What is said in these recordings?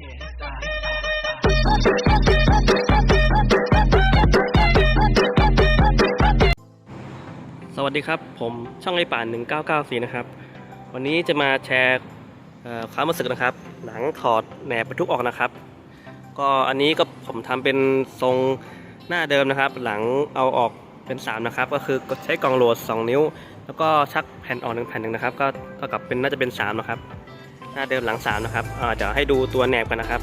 สวัสดีครับ ผมช่องไอป่าน 1994 นะครับ วันนี้จะมาแชร์ความรู้สึกนะครับหลังถอดแหนบบรรทุกออกนะครับ ก็อันนี้ก็ผมทำเป็นทรงหน้าเดิมนะครับ หลังเอาออกเป็น 3 นะครับ ก็คือใช้กล่องโหลด 2 นิ้ว แล้วก็ชักแผ่นออกหนึ่งแผ่นหนึ่งนะครับ ก็เท่ากับเป็นน่าจะเป็น 3 นะครับ หน้าเดิมหลัง3นะครับเดี๋ยวให้ดูตัวแหนบกันนะครับ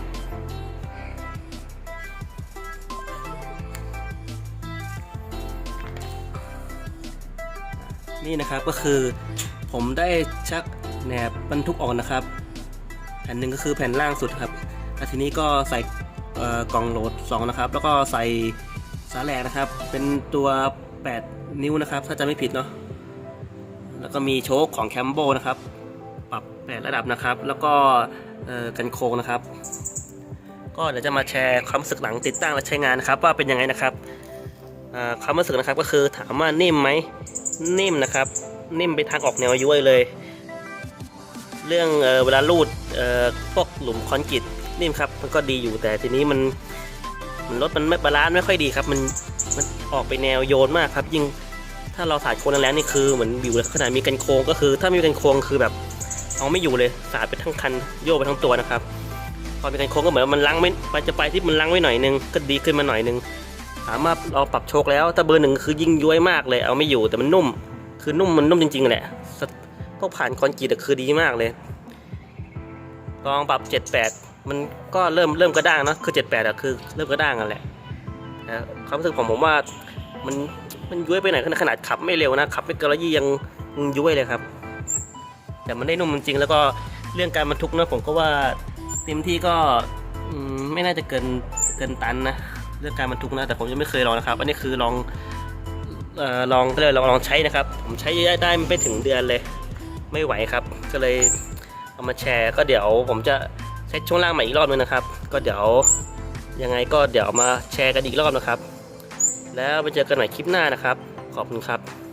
นี่นะครับก็คือผมได้ชักแหนบบรรทุกออกนะครับ แผ่นหนึ่งก็คือแผ่นล่างสุดครับแล้วทีนี้ก็ใส่กล่องโหลด 2 นะครับ แล้วก็ใส่สาแหลกนะครับ เป็นตัว 8 นิ้วนะครับ ถ้าจะไม่ผิดเนาะแล้วก็มีโชคของแคมโบนะครับ ปรับ8ระดับนะครับ แล้วก็กันโค้งนะครับ ก็เดี๋ยวจะมาแชร์ความรู้สึกหลังติดตั้งและใช้งานนะครับ ว่าเป็นยังไงนะครับความรู้สึกนะครับก็คือถามว่านิ่มไหมนิ่มนะครับ นิ่มไปทางออกแนวย้วยเลย เรื่องเอเวลาลูดเอ่อพวกหลุมคอนกรีตนิ่มครับมันก็ดีอยู่แต่ทีนี้มันมันรถมันไม่บาลานซ์ไม่ค่อยดีครับ มันมันออกไปแนวโยนมากครับ ยิ่งถ้าเราสาดโค้งแรงๆนี่คือเหมือนบิวเลยขนาดมีกันโค้งก็คือ ถ้าไม่มีกันโค้งคือแบบ เอาไม่อยู่เลยสาดไปทั้งคันโยกไปทั้งตัวนะครับพอมีกันโค้งก็เหมือนมันลังไม่มันจะไปที่มันลังไว้หน่อยนึงก็ดีขึ้นมาหน่อยนึงถามว่าเราปรับโชคแล้วถ้าเบอร์หนึ่งคือยิงย้วยมากเลย เอาไม่อยู่แต่มันนุ่ม คือนุ่มมันนุ่มจริงๆแหละตพวกผ่านคอนกรีตคือดีมากเลยลองปรับ 78 มันก็เริ่มเริ่มกระด้างเนะคือ 78อะคือเริ่มกระด้างกันแหละนะความรู้สึกของผมว่ามันมันย้วยไปไหนขนาดขับไม่เร็วนะขับไม่เกินร้อยยี่ยังยังย้วยเลยครับ แต่มันได้นุ่มจริงๆแล้วก็เรื่องการบรรทุกนะผมก็ว่าเต็มที่ก็ไม่น่าจะเกินเกินตันนะเรื่องการบรรทุกนะแต่ผมยังไม่เคยลองนะครับ อันนี้คือลองออลองก็เลยลองลองใช้นะครับ ผมใช้ได้ได้ไม่ถึงเดือนเลย ไม่ไหวครับ ก็เลยเอามาแชร์ก็เดี๋ยวผมจะเซ็ตช่วงล่างใหม่อีกรอบนึงนะครับ ก็เดี๋ยวยังไงก็เดี๋ยวมาแชร์กันอีกรอบนะครับ แล้วไปเจอกันใหม่คลิปหน้านะครับ ขอบคุณครับ